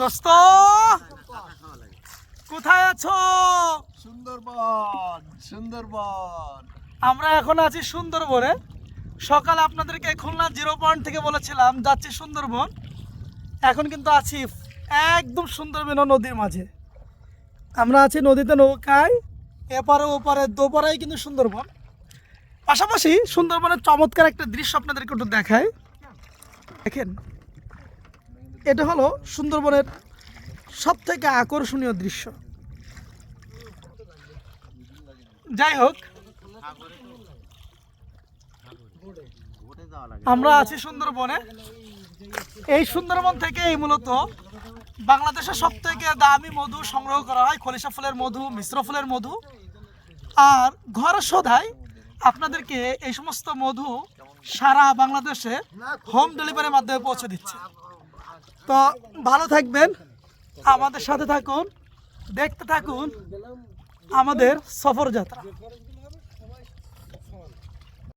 দোস্ত কোথায় আছো? সুন্দরবন সুন্দরবন। আমরা এখন আছি সুন্দরবনে। সকাল আপনাদেরকে খুলনা জিরো পয়েন্ট থেকে বলেছিলাম যাচ্ছি সুন্দরবন। এখন কিন্তু আছি একদম সুন্দরবন নদীর মাঝে। আমরা আছি নদীতে নৌকায় এপারে ওপারে দোপারাই কিন্তু সুন্দরবন। পাশাপাশি সুন্দরবনের চমৎকার একটা দৃশ্য আপনাদেরকে একটু দেখায় দেখেন এটা হলো সুন্দরবনের সব থেকে আকর্ষণীয় দৃশ্য। যাই হোক, আমরা আছি সুন্দরবনে। এই সুন্দরবন থেকে এই মূলত বাংলাদেশের সব থেকে দামি মধু সংগ্রহ করা হয়, খলিশা ফুলের মধু, মিশ্র ফুলের মধু। আর ঘর সদায় আপনাদেরকে এই সমস্ত মধু সারা বাংলাদেশে হোম ডেলিভারির মাধ্যমে পৌঁছে দিচ্ছে। তো ভালো থাকবেন আমাদের সাথে থাকুন দেখতে থাকুন আমাদের সফর যাত্রা